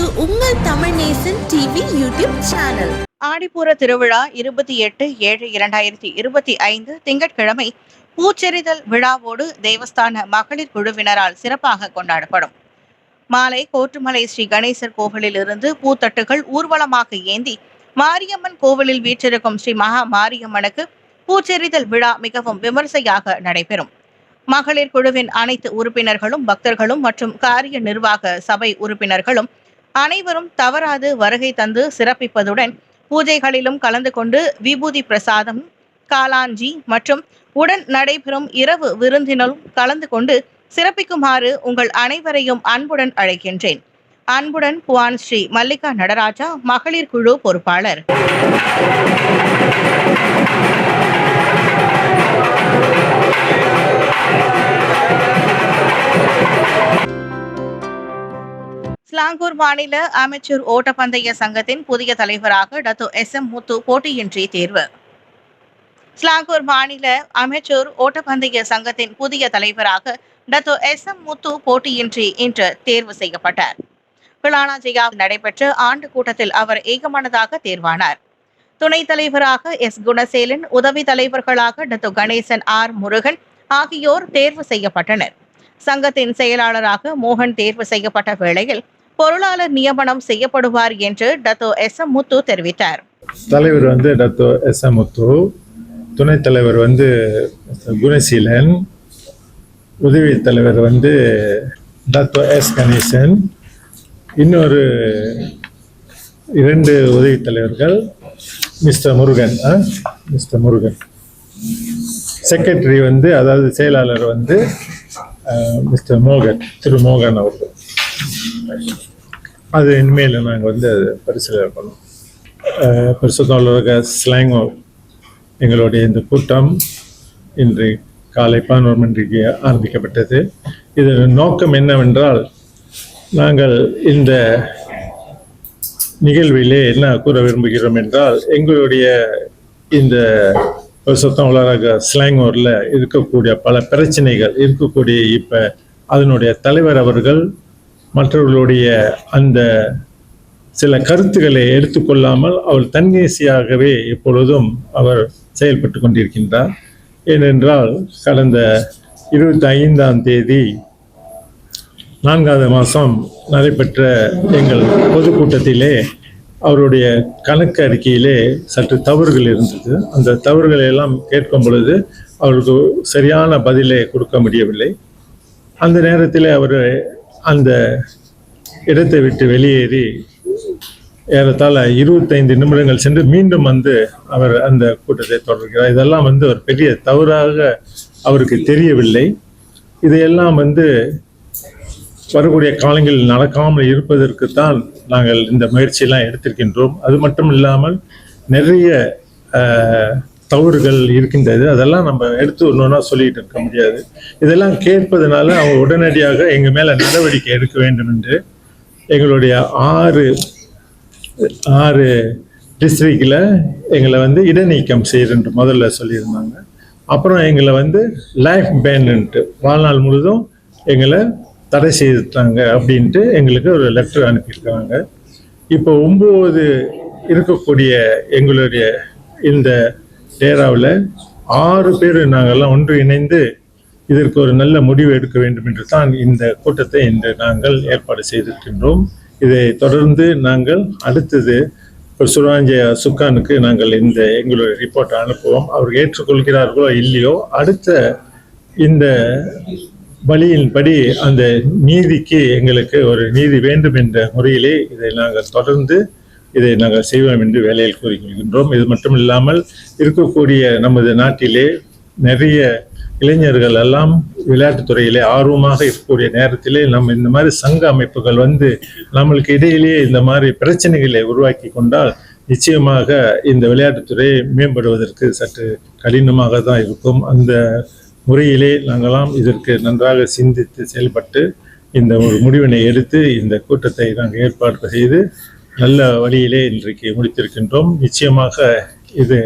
இது உங்கள் Tamil Nesan TV YouTube channel ஆடிப்பூர திருவிழா இருபத்தி எட்டு ஏழு இரண்டாயிரத்தி இருபத்தி ஐந்து திங்கட்கிழமை பூச்செறிதல் விழாவோடு தேவஸ்தான மகளிர் குழுவினரால் சிறப்பாக கொண்டாடப்படும். மாலை கோட்டுமலை ஸ்ரீ கணேசர் கோவிலில் இருந்து பூத்தட்டுகள் ஊர்வலமாக ஏந்தி மாரியம்மன் கோவிலில் வீற்றிருக்கும் ஸ்ரீ மகா மாரியம்மனுக்கு பூச்செறிதல் விழா மிகவும் விமர்சையாக நடைபெறும். மகளிர் குழுவின் அனைத்து உறுப்பினர்களும் பக்தர்களும் மற்றும் காரிய நிர்வாக சபை உறுப்பினர்களும் அனைவரும் தவறாது வருகை தந்து சிறப்பிப்பதுடன் பூஜைகளிலும் கலந்து கொண்டு விபூதி பிரசாதம் காலாஞ்சி மற்றும் உடன் நடைபெறும் இரவு விருந்தினரும் கலந்து கொண்டு சிறப்பிக்குமாறு உங்கள் அனைவரையும் அன்புடன் அழைக்கின்றேன். அன்புடன் புவான் ஸ்ரீ மல்லிகா நடராஜா மகளிர் குழு பொறுப்பாளர். ஸ்லாங்கூர் மாநில அமைச்சர் ஓட்டப்பந்தய சங்கத்தின் புதிய தலைவராக டத்து எஸ் எம் முத்து போட்டியின்றி தேர்வு. ஸ்லாங்கூர் மாநில அமைச்சர் ஓட்டப்பந்தய சங்கத்தின் புதிய தலைவராக டத்து எஸ் எம் முத்து போட்டியின்றி இன்று தேர்வு செய்யப்பட்டார். பிளானாஜியாவில் நடைபெற்ற ஆண்டு கூட்டத்தில் அவர் ஏகமனதாக தேர்வானார். துணைத் தலைவராக எஸ் குணசேலன் உதவி தலைவர்களாக டத்து கணேசன் ஆர் முருகன் ஆகியோர் தேர்வு செய்யப்பட்டனர். சங்கத்தின் செயலாளராக மோகன் தேர்வு செய்யப்பட்ட வேளையில் பொருளாளர் நியமனம் செய்யப்படுவார் என்று டத்தோ எஸ் எம் முத்து தெரிவித்தார். தலைவர் வந்து டத்தோ எஸ் எம் முத்து துணைத் தலைவர் வந்து குணசீலன் உதவி தலைவர் வந்து டத்தோ எஸ் கணேசன் இன்னொரு இரண்டு உதவி தலைவர்கள் mister Murugan mister Murugan. Secretary வந்து அதாவது செயலாளர் வந்து மிஸ்டர் மோகன் திரு மோகன் அவர்கள். அது இனிமேல் நாங்கள் வந்து அது பரிசீலனை பண்ணோம் பரிசுத்தோழக ஸ்லாங்கோ எங்களுடைய இந்த கூட்டம் இன்று காலை பதினோரு மணிக்கு ஆரம்பிக்கப்பட்டது. இதன் நோக்கம் என்னவென்றால் நாங்கள் இந்த நிகழ்விலே என்ன கூற விரும்புகிறோம் என்றால் எங்களுடைய இந்த பரிசுத்தம் உலக ஸ்லாங்கோரில் இருக்கக்கூடிய பல பிரச்சனைகள் இருக்கக்கூடிய இப்போ அதனுடைய தலைவர் அவர்கள் மற்றவர்களுடைய அந்த சில கருத்துக்களை எடுத்துக்கொள்ளாமல் அவர் தன்னேசியாகவே எப்பொழுதும் அவர் செயல்பட்டு கொண்டிருக்கின்றார். ஏனென்றால் கடந்த இருபத்தி ஐந்தாம் தேதி நான்காவது மாதம் நடைபெற்ற எங்கள் பொதுக்கூட்டத்திலே அவருடைய கணக்கு அறிக்கையிலே சற்று தவறுகள் இருந்தது. அந்த தவறுகளை எல்லாம் கேட்கும் பொழுது அவருக்கு சரியான பதிலை கொடுக்க முடியவில்லை. அந்த நேரத்தில் அவர் அந்த இடத்தை விட்டு வெளியேறி ஏறத்தாழ இருபத்தைந்து நிமிடங்கள் சென்று மீண்டும் வந்து அவர் அந்த கூட்டத்தை தொடர்கிறார். இதெல்லாம் வந்து ஒரு பெரிய தவறாக அவருக்கு தெரியவில்லை. இதையெல்லாம் வந்து வரக்கூடிய காலங்களில் நடக்காமல் இருப்பதற்குத்தான் நாங்கள் இந்த முயற்சியெல்லாம் எடுத்திருக்கின்றோம். அது மட்டும் இல்லாமல் நிறைய தவறுகள் இருக்கின்றது. அதெல்லாம் நம்ம எடுத்து ஒன்றுனா சொல்லிட்டு இருக்க முடியாது. இதெல்லாம் கேட்பதனால அவங்க உடனடியாக எங்கள் மேலே நடவடிக்கை எடுக்க வேண்டும் என்று எங்களுடைய ஆறு ஆறு டிஸ்ட்ரிக்டில் எங்களை வந்து இடைநீக்கம் செய்யறன்று முதல்ல சொல்லியிருந்தாங்க. அப்புறம் எங்களை வந்து லைஃப் பேன்ட்டு வாழ்நாள் முழுதும் எங்களை தடை செய்துட்டாங்க அப்படின்ட்டு எங்களுக்கு ஒரு லெட்டர் அனுப்பியிருக்காங்க. இப்போ ஒம்பது இருக்கக்கூடிய எங்களுடைய இந்த டேராவில் ஆறு பேர் நாங்கள்லாம் ஒன்று இணைந்து இதற்கு ஒரு நல்ல முடிவு எடுக்க வேண்டும் என்று தான் இந்த கூட்டத்தை இன்று நாங்கள் ஏற்பாடு செய்திருக்கின்றோம். இதை தொடர்ந்து நாங்கள் அடுத்தது சுராஞ்சய சுக்கானுக்கு நாங்கள் இந்த எங்களுடைய ரிப்போர்ட்டை அனுப்புவோம். அவர் ஏற்றுக்கொள்கிறார்களோ இல்லையோ அடுத்த இந்த வழியின்படி அந்த நீதிக்கு எங்களுக்கு ஒரு நீதி வேண்டும் என்ற முறையிலே இதை நாங்கள் தொடர்ந்து இதை நாங்கள் செய்வோம் என்று வேலையில் கூறிக்கொள்கின்றோம் இது மட்டும் இல்லாமல் இருக்கக்கூடிய நமது நாட்டிலே நிறைய இளைஞர்கள் எல்லாம் விளையாட்டுத் துறையிலே ஆர்வமாக இருக்கக்கூடிய நேரத்திலே நம்ம இந்த மாதிரி சங்க அமைப்புகள் வந்து நம்மளுக்கு இடையிலேயே இந்த மாதிரி பிரச்சனைகளை உருவாக்கி கொண்டால் நிச்சயமாக இந்த விளையாட்டுத்துறை மேம்படுவதற்கு சற்று கடினமாக தான் இருக்கும். அந்த முறையிலே நாங்களாம் இதற்கு நன்றாக சிந்தித்து செயல்பட்டு இந்த ஒரு முடிவினை எடுத்து இந்த கூட்டத்தை நாங்கள் ஏற்பாடு செய்து நல்ல வழியிலே இன்றைக்கு முடித்திருக்கின்றோம். நிச்சயமாக இது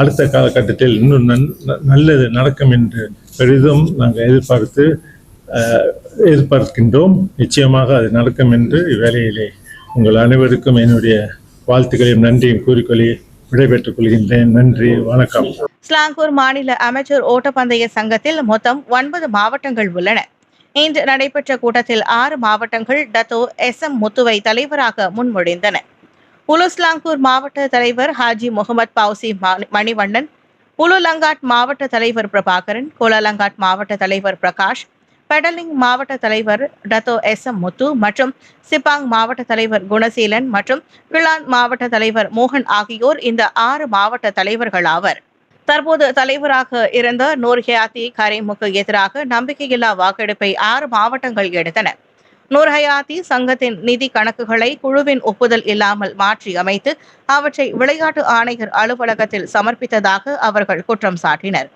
அடுத்த காலகட்டத்தில் இன்னும் நன் நல்லது நடக்கும் என்று பெரிதும் நாங்கள் எதிர்பார்த்து எதிர்பார்க்கின்றோம். நிச்சயமாக அது நடக்கும் என்று இவ்வேளையிலே உங்கள் அனைவருக்கும் என்னுடைய வாழ்த்துக்களையும் நன்றியும் கூறிக்கொள்ளி விடைபெற்றுக் கொள்கின்றேன். நன்றி வணக்கம். ஸ்லாங்கூர் மாநில அமைச்சர் ஓட்டப்பந்தய சங்கத்தில் மொத்தம் ஒன்பது மாவட்டங்கள் உள்ளன. இன்று நடைபெற்ற கூட்டத்தில் ஆறு மாவட்டங்கள் டத்தோ எஸ் எம் முத்துவை தலைவராக முன்மொழிந்தன. உலுஸ்லாங்கூர் மாவட்ட தலைவர் ஹாஜி முகமது பவுசி மணிவண்ணன் உலுலங்காட் மாவட்ட தலைவர் பிரபாகரன் கோலலங்காட் மாவட்ட தலைவர் பிரகாஷ் பெடலிங் மாவட்ட தலைவர் டத்தோ எஸ் எம் முத்து மற்றும் சிப்பாங் மாவட்ட தலைவர் குணசீலன் மற்றும் கிளான் மாவட்ட தலைவர் மோகன் ஆகியோர் இந்த ஆறு மாவட்ட தலைவர்கள் ஆவர். தற்போது தலைவராக இருந்த நூர் ஹயாத்தி கரேமுக்கு எதிராக நம்பிக்கையில்லா வாக்கெடுப்பை ஆறு மாவட்டங்கள் எடுத்தன. நூர்ஹயாத்தி சங்கத்தின் நிதி கணக்குகளை குழுவின் ஒப்புதல் இல்லாமல் மாற்றி அமைத்து அவற்றை விளையாட்டு ஆணையர் அலுவலகத்தில் சமர்ப்பித்ததாக அவர்கள் குற்றம் சாட்டினர்.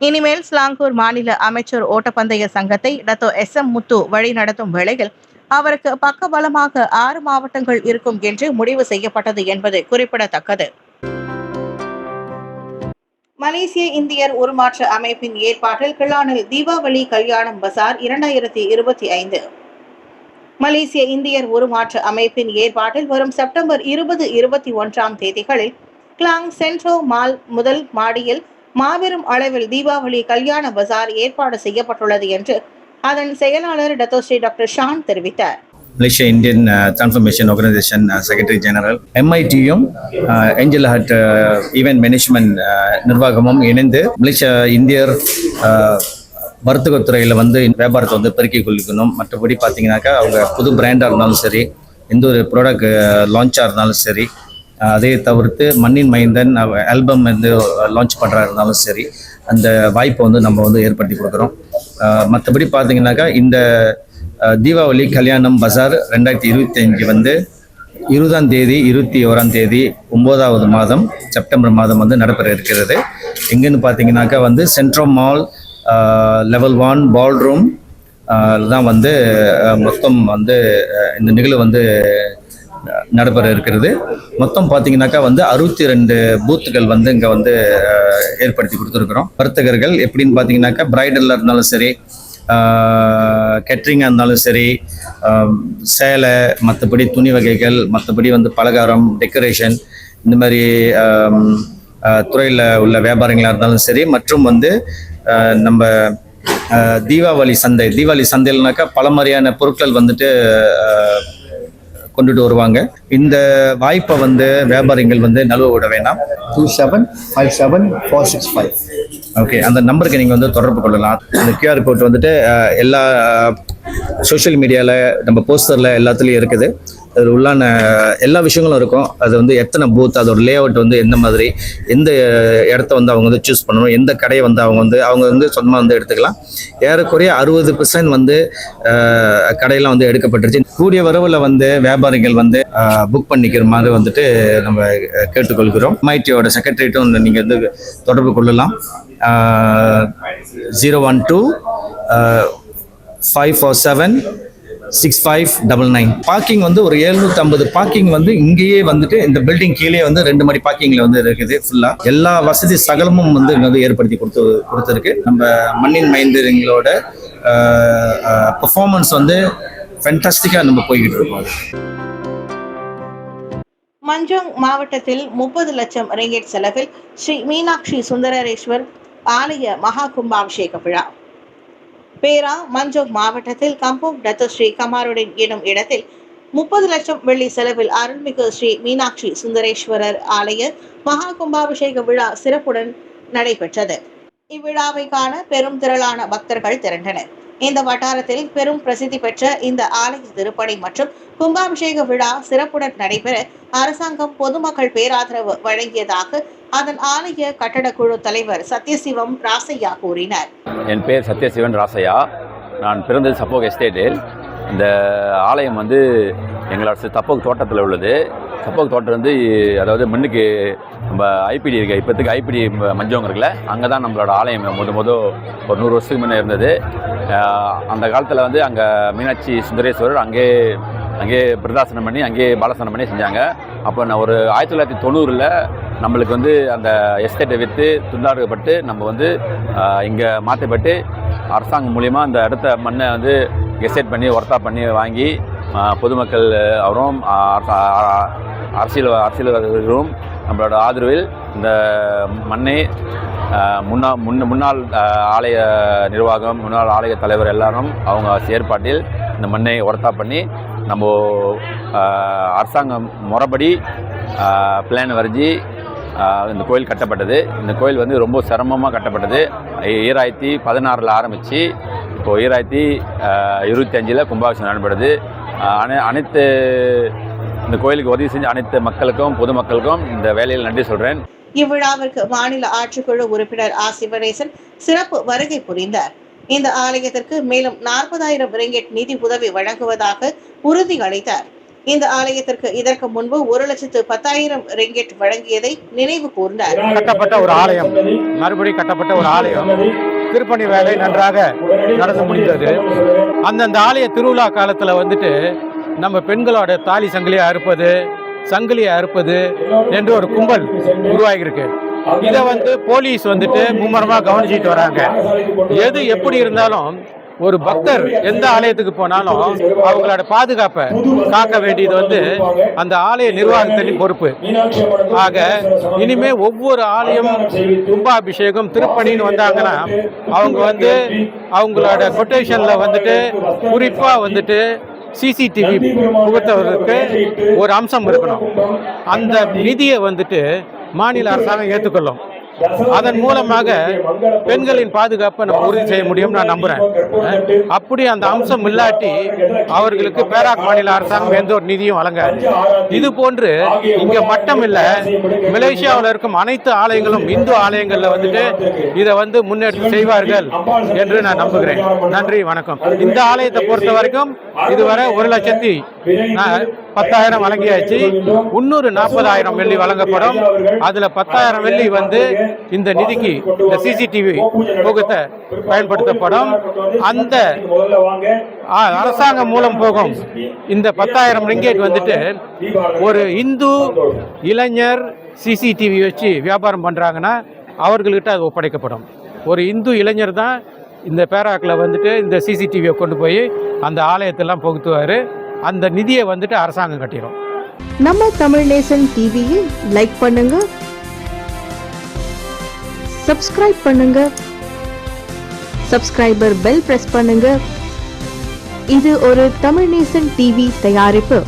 இனிமேல் ஸ்லாங்கூர் மாநில அமைச்சர் ஓட்டப்பந்தய சங்கத்தை டத்தோ எஸ் எம் முத்து வழிநடத்தும் வேளையில் அவருக்கு பக்கபலமாக ஆறு மாவட்டங்கள் இருக்கும் என்று முடிவு செய்யப்பட்டது என்பது குறிப்பிடத்தக்கது. மலேசிய இந்தியர் உருமாற்ற அமைப்பின் ஏற்பாட்டில் கிளானில் தீபாவளி கல்யாணம் பசார் இரண்டாயிரத்தி இருபத்தி ஐந்து. மலேசிய இந்தியர் உருமாற்ற அமைப்பின் ஏற்பாட்டில் வரும் செப்டம்பர் இருபது இருபத்தி ஒன்றாம் தேதிகளில் கிளாங் சென்ட்ரோ மால் முதல் மாடியில் மாபெரும் அளவில் தீபாவளி கல்யாண பசார் ஏற்பாடு செய்யப்பட்டுள்ளது என்று அதன் செயலாளர் டத்தோஸ்ரீ டாக்டர் ஷான் தெரிவித்தார். Malaysia Indian transformation organisation secretary general எம்ஐடியும் angel hut event management நிர்வாகமும் இணைந்து uh, மலேசியா இந்தியர் வர்த்தகத்துறையில் வந்து வியாபாரத்தை வந்து பெருக்கிக் கொள்ளிக்கணும் மற்றபடி பார்த்தீங்கன்னாக்கா அவங்க புது பிராண்டாக இருந்தாலும் சரி எந்த ஒரு ப்ராடக்ட் லான்ச்சாக uh, இருந்தாலும் சரி uh, அதே தவிர்த்து மண்ணின் மைந்தன் ஆல்பம் வந்து லான்ச் பண்ணுறா இருந்தாலும் சரி அந்த வாய்ப்பை வந்து நம்ம வந்து ஏற்படுத்தி கொடுக்குறோம். மற்றபடி பார்த்தீங்கன்னாக்கா இந்த தீபாவளி கல்யாணம் பஜார் ரெண்டாயிரத்தி இருபத்தி அஞ்சு வந்து இருபதாம் தேதி இருபத்தி ஓராம் தேதி ஒம்போதாவது மாதம் செப்டம்பர் மாதம் வந்து நடைபெற இருக்கிறது. எங்கேன்னு பார்த்தீங்கன்னாக்கா வந்து Centro mall level one ballroom தான் வந்து மொத்தம் வந்து இந்த நிகழ்வு வந்து நடைபெற இருக்கிறது. மொத்தம் பார்த்தீங்கன்னாக்கா வந்து அறுபத்தி ரெண்டு பூத்துகள் வந்து இங்கே வந்து ஏற்படுத்தி கொடுத்துருக்குறோம். வர்த்தகர்கள் எப்படின்னு பார்த்தீங்கன்னாக்கா பிரைடலாக இருந்தாலும் சரி கெட்ரிங்காக இருந்தாலும் சரி சேலை மற்றபடி துணி வகைகள் மற்றபடி வந்து பலகாரம் டெக்கரேஷன் இந்த மாதிரி துறையில் உள்ள வியாபாரங்களாக இருந்தாலும் சரி மற்றும் வந்து நம்ம தீபாவளி சந்தை தீபாவளி சந்தையில்னாக்கா பல மாதிரியான பொருட்கள் வந்துட்டு கொண்டுட்டு வருவாங்க. இந்த வாய்ப்பை வந்து வியாபாரிகள் வந்து நழுவ விட வேண்டாம் two seven five seven four six five okay அந்த நம்பருக்கு நீங்கள் வந்து தொடர்பு கொள்ளலாம். அந்த கியூஆர் கோட் வந்துட்டு எல்லா சோஷியல் மீடியாவில் நம்ம போஸ்டரில் எல்லாத்துலேயும் இருக்குது. அதில் உள்ளான எல்லா விஷயங்களும் இருக்கும். அது வந்து எத்தனை பூத் அதோட லே அவுட் வந்து எந்த மாதிரி எந்த இடத்த வந்து அவங்க வந்து சூஸ் பண்ணணும் எந்த கடையை வந்து அவங்க வந்து அவங்க வந்து சொந்தமாக வந்து எடுத்துக்கலாம். ஏறக்குறைய அறுபது பெர்சன்ட் வந்து கடையெல்லாம் வந்து எடுக்கப்பட்டுருச்சு. கூடிய வரவில் வந்து வியாபாரிகள் வந்து புக் பண்ணிக்கிற மாதிரி வந்துட்டு நம்ம கேட்டுக்கொள்கிறோம். எம்ஐடியோட செக்ரட்டரியட்டும் நீங்கள் வந்து தொடர்பு கொள்ளலாம். Zero one two five four seven six five double nine parking வந்து ஒரு எழுநூத்தி ஐம்பது பார்க்கிங் வந்து இங்கேயே வந்துட்டு இந்த பில்டிங் கீழே வந்து ரெண்டு மணி பார்க்கிங்ல வந்து இருக்குது ஃபுல்லா எல்லா வசதி சகலமும் வந்து இங்க வந்து ஏற்படுத்தி கொடுத்து கொடுத்துருக்கு. நம்ம மண்ணின் மைந்தரிங்களோட பெர்ஃபார்மன்ஸ் வந்து ஃபென்டாஸ்டிக்காக நம்ம போய்கிட்டு இருக்கோம். மஞ்சோங் மாவட்டத்தில் முப்பது லட்சம் ரிங்கெட் செலவில் ஸ்ரீ மீனாட்சி சுந்தரேஸ்வர் ஆலய மகா கும்பாபிஷேக விழா. பேரா மஞ்சோங் மாவட்டத்தில் கம்போங் டத்து ஸ்ரீ கமாருடன் எனும் இடத்தில் முப்பது லட்சம் வெள்ளி செலவில் அருள்மிகு ஸ்ரீ மீனாட்சி சுந்தரேஸ்வரர் ஆலய மகா கும்பாபிஷேக விழா சிறப்புடன் நடைபெற்றது. இவ்விழாவை காண பெரும் திரளான பக்தர்கள் திரண்டனர். இந்த வட்டாரத்தில் பெரும் பிரசித்தி பெற்ற இந்த ஆலய திருப்பணி மற்றும் கும்பாபிஷேக விழா சிறப்புடன் நடைபெற அரசாங்கம் பொதுமக்கள் பேராதரவு வழங்கியதாக அதன் ஆலய கட்டடக்குழு தலைவர் சத்யசிவம் ராசையா கூறினார். என் பேர் சத்யசிவன் ராசையா நான் பிறந்தது சப்போக் எஸ்டேட்டில். இந்த ஆலயம் வந்து எங்களோட தப்போக்கு தோட்டத்தில் உள்ளது. தப்போக்கு தோட்டம் வந்து அதாவது மண்ணுக்கு நம்ம ஐபிடி இருக்குது இப்போத்துக்கு ஐபிடி மஞ்சவங்க இருக்குல்ல அங்கே தான் நம்மளோட ஆலயம் முத முத ஒரு நூறு வருஷத்துக்கு முன்னே இருந்தது. அந்த காலத்தில் வந்து அங்கே மீனாட்சி சுந்தரேஸ்வரர் அங்கே அங்கேயே பிரதாசனம் பண்ணி அங்கேயே பாலசனம் பண்ணி செஞ்சாங்க. அப்போ நான் ஒரு ஆயிரத்தி தொள்ளாயிரத்தி தொண்ணூறில் நம்மளுக்கு வந்து அந்த எஸ்டேட்டை விற்று துண்டாடுக்கப்பட்டு நம்ம வந்து இங்கே மாற்றப்பட்டு அரசாங்கம் மூலிமா அந்த இடத்த மண்ணை வந்து எஸ்டேட் பண்ணி ஒர்த்தா பண்ணி வாங்கி பொதுமக்கள் அவரும் அரசியல் அரசியல்வாதிகளும் நம்மளோட ஆதரவில் இந்த மண்ணை முன்னா முன்ன முன்னாள் ஆலய நிர்வாகம் முன்னாள் ஆலய தலைவர் எல்லாரும் அவங்க செயற்பாட்டில் இந்த மண்ணை ஒர்த்தா பண்ணி நம்ம அரசாங்கம் முறைப்படி பிளான் வரைஞ்சி இந்த கோயில் கட்டப்பட்டது. இந்த கோயில் வந்து ரொம்ப சிரமமாக கட்டப்பட்டது. ஈராயிரத்தி பதினாறில் ஆரம்பித்து இப்போது ஈராயிரத்தி இருபத்தி அஞ்சில் கும்பாபிஷேகம் நடைபெறுது. அனை அனைத்து இந்த கோயிலுக்கு உதவி செஞ்ச அனைத்து மக்களுக்கும் பொதுமக்களுக்கும் இந்த வேலையில் நன்றி சொல்கிறேன் இவ்விழாவிற்கு மாநில ஆட்சிக்குழு உறுப்பினர் ஆ. சிவனேசன் சிறப்பு வருகை புரிந்தார். இந்த ஆலயத்திற்கு மேலும் நாற்பதாயிரம் ரிங்கெட் நிதி உதவி வழங்குவதாக உறுதி அளித்தார். இந்த ஆலயத்திற்கு இதற்கு முன்பு ஒரு லட்சத்து பத்தாயிரம் ரிங்கெட் வழங்கியதை நினைவு கூர்ந்தார். கட்டப்பட்ட ஒரு ஆலயம். மறுபடியும் கட்டப்பட்ட ஒரு ஆலயம். திருப்பணி வேலை நன்றாக நடந்து முடிந்தது. அந்தந்த ஆலய திருவிழா காலத்தில் வந்துட்டு நம்ம பெண்களோட தாலி சங்கிலியை அறுப்பது சங்கிலியை அறுப்பது என்று ஒரு கும்பல் உருவாகியிருக்கு. இதை வந்து போலீஸ் வந்துட்டு மும்முரமாக கவனிச்சிட்டு வராங்க. எது எப்படி இருந்தாலும் ஒரு பக்தர் எந்த ஆலயத்துக்கு போனாலும் அவங்களோட பாதுகாப்பை காக்க வேண்டியது வந்து அந்த ஆலய நிர்வாகத்தின் பொறுப்பு. ஆக இனிமே ஒவ்வொரு ஆலயம் கும்பாபிஷேகம் திருப்பணின்னு வந்தாங்கன்னா அவங்க வந்து அவங்களோட கொட்டேஷன்ல வந்துட்டு குறிப்பா வந்துட்டு சிசிடிவி புகுத்தவர்களுக்கு ஒரு அம்சம் இருக்கணும். அந்த நிதியை வந்துட்டு மாநில அரசாங்கம் ஏற்றுக்கொள்ளும் அதன் மூலமாக பெண்களின் பாதுகாப்பை நம்ம உறுதி செய்ய முடியும் நான் நம்புறேன். அப்படி அந்த அம்சம் இல்லாட்டி அவர்களுக்கு பேராக் மாநில அரசாங்கம் எந்த ஒரு நிதியும் வழங்காது. இது போன்று இங்க மட்டும் இல்ல மலேசியாவில் இருக்கும் அனைத்து ஆலயங்களும் இந்து ஆலயங்கள்ல வந்துட்டு இதை வந்து முன்னேற்றம் செய்வார்கள் என்று நான் நம்புகிறேன். நன்றி வணக்கம். இந்த ஆலயத்தை பொறுத்த வரைக்கும் இதுவரை ஒரு லட்சத்தி பத்தாயிரம் வழங்கியாச்சு. முன்னூறு நாற்பதாயிரம் வெள்ளி வழங்கப்படும். அதுல பத்தாயிரம் வெள்ளி வந்து இந்த நிதிக்கு இந்த சிசிடிவி போகத்தை பயன்படுத்தப்படும். அந்த அரசாங்கம் மூலம் போகும். இந்த பத்தாயிரம் ரிங்கேட் வந்துட்டு ஒரு இந்து இளைஞர் சிசிடிவி வச்சு வியாபாரம் பண்றாங்கன்னா அவர்கள்கிட்ட அது ஒப்படைக்கப்படும். ஒரு இந்து இளைஞர் தான் இந்த பேராக்கில் வந்துட்டு இந்த சிசிடிவியை கொண்டு போய் அந்த ஆலயத்தெல்லாம் புகுத்துவார். அந்த நிதியை வந்துட்டு அரசாங்கம் கட்டிடும் நம்ம தமிழ் நேசன் டிவியை லைக் பண்ணுங்க. சப்ஸ்கிரைப் பண்ணுங்க. சப்ஸ்கிரைபர் பெல் பிரஸ் பண்ணுங்க. இது ஒரு தமிழ் நேசன் டிவி தயாரிப்பு.